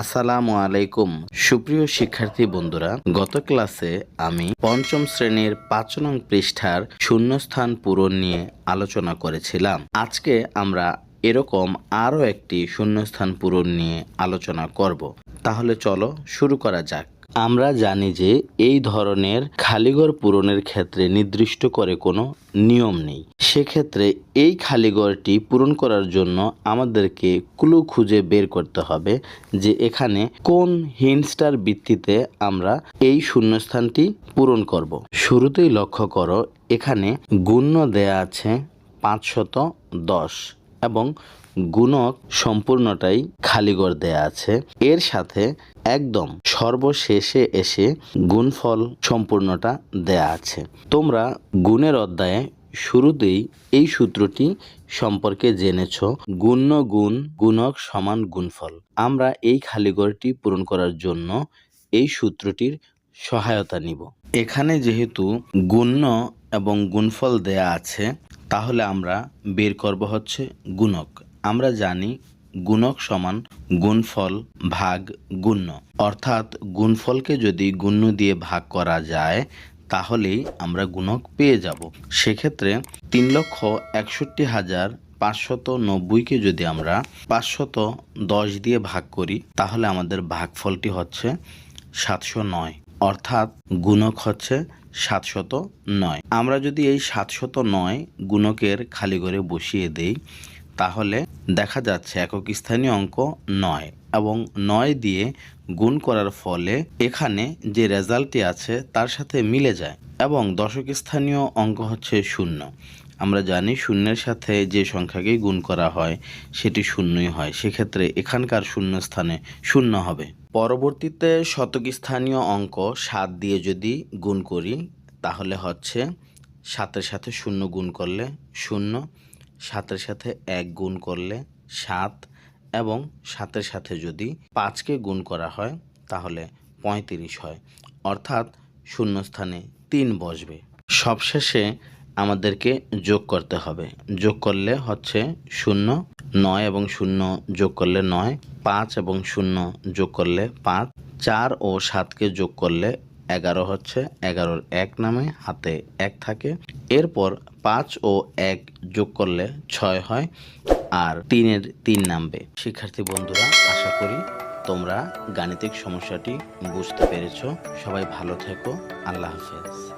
আসসালামু আলাইকুম। সুপ্রিয় শিক্ষার্থী বন্ধুরা, গত ক্লাসে আমি পঞ্চম শ্রেণির পাঁচ নং পৃষ্ঠার শূন্যস্থান পূরণ নিয়ে আলোচনা করেছিলাম। আজকে আমরা এরকম আরও একটি শূন্যস্থান পূরণ নিয়ে আলোচনা করব। তাহলে চলো শুরু করা যাক। আমরা জানি যে এই ধরনের খালিঘর পূরণের ক্ষেত্রে নির্দিষ্ট করে কোনো নিয়ম নেই। সেক্ষেত্রে এই খালিঘরটি পূরণ করার জন্য আমাদেরকে ক্লু খুঁজে বের করতে হবে যে এখানে কোন হিন্টসটার ভিত্তিতে আমরা এই শূন্যস্থানটি পূরণ করব। শুরুতেই লক্ষ্য করো, এখানে গুণ্য দেয়া আছে পাঁচশত দশ এবং গুণক সম্পূর্ণটাই খালিগর দেয়া আছে। এর সাথে একদম সর্বশেষে এসে গুণফল সম্পূর্ণটা দেয়া আছে। তোমরা গুণের অধ্যায়ে শুরুতেই এই সূত্রটি সম্পর্কে জেনেছ গুণ্য গুণ গুণক সমান গুণফল। আমরা এই খালিগরটি পূরণ করার জন্য এই সূত্রটির সহায়তা নিব। এখানে যেহেতু গুণ্য এবং গুণফল দেয়া আছে, তাহলে আমরা বের করব হচ্ছে গুণক। আমরা জানি গুণক সমান গুণফল ভাগ গুণ্য। অর্থাৎ গুণফলকে যদি গুণ্য দিয়ে ভাগ করা যায়, তাহলেই আমরা গুণক পেয়ে যাব। সেক্ষেত্রে তিন লক্ষ একষট্টি হাজার পাঁচশত নব্বইকে যদি আমরা পাঁচশত দশ দিয়ে ভাগ করি, তাহলে আমাদের ভাগফলটি হচ্ছে সাতশো নয়। অর্থাৎ গুণক হচ্ছে সাতশত নয়। আমরা যদি এই সাতশত নয় গুণকের খালি করে বসিয়ে দেই, তাহলে দেখা যাচ্ছে একক স্থানীয় অঙ্ক নয় এবং নয় দিয়ে গুণ করার ফলে এখানে যে রেজাল্টটি আছে তার সাথে মিলে যায় এবং দশক স্থানীয় অঙ্ক হচ্ছে শূন্য। আমরা জানি শূন্যের সাথে যে সংখ্যাকে গুণ করা হয় সেটি শূন্যই হয়। সেক্ষেত্রে এখানকার শূন্য স্থানে শূন্য হবে। পরবর্তীতে শতক স্থানীয় অঙ্ক সাত দিয়ে যদি গুণ করি, তাহলে হচ্ছে সাতের সাথে শূন্য গুণ করলে শূন্য। সাতের সাথে এক গুণ করলে সাত এবং সাতের সাথে যদি পাঁচকে গুণ করা হয়, তাহলে পঁয়ত্রিশ হয়। অর্থাৎ শূন্যস্থানে তিন বসবে। সবশেষে আমাদেরকে যোগ করতে হবে। যোগ করলে হচ্ছে শূন্য, নয় এবং শূন্য যোগ করলে নয়, পাঁচ এবং শূন্য যোগ করলে পাঁচ, চার ও সাতকে যোগ করলে এগারো হচ্ছে, এগারোর এক নামে হাতে এক থাকে। এরপর পাঁচ ও এক যোগ করলে ছয় হয়, আর তিনের তিন নামবে। শিক্ষার্থী বন্ধুরা, আশা করি তোমরা গাণিতিক সমস্যাটি বুঝতে পেরেছ। সবাই ভালো থেকো। আল্লাহ হাফেজ।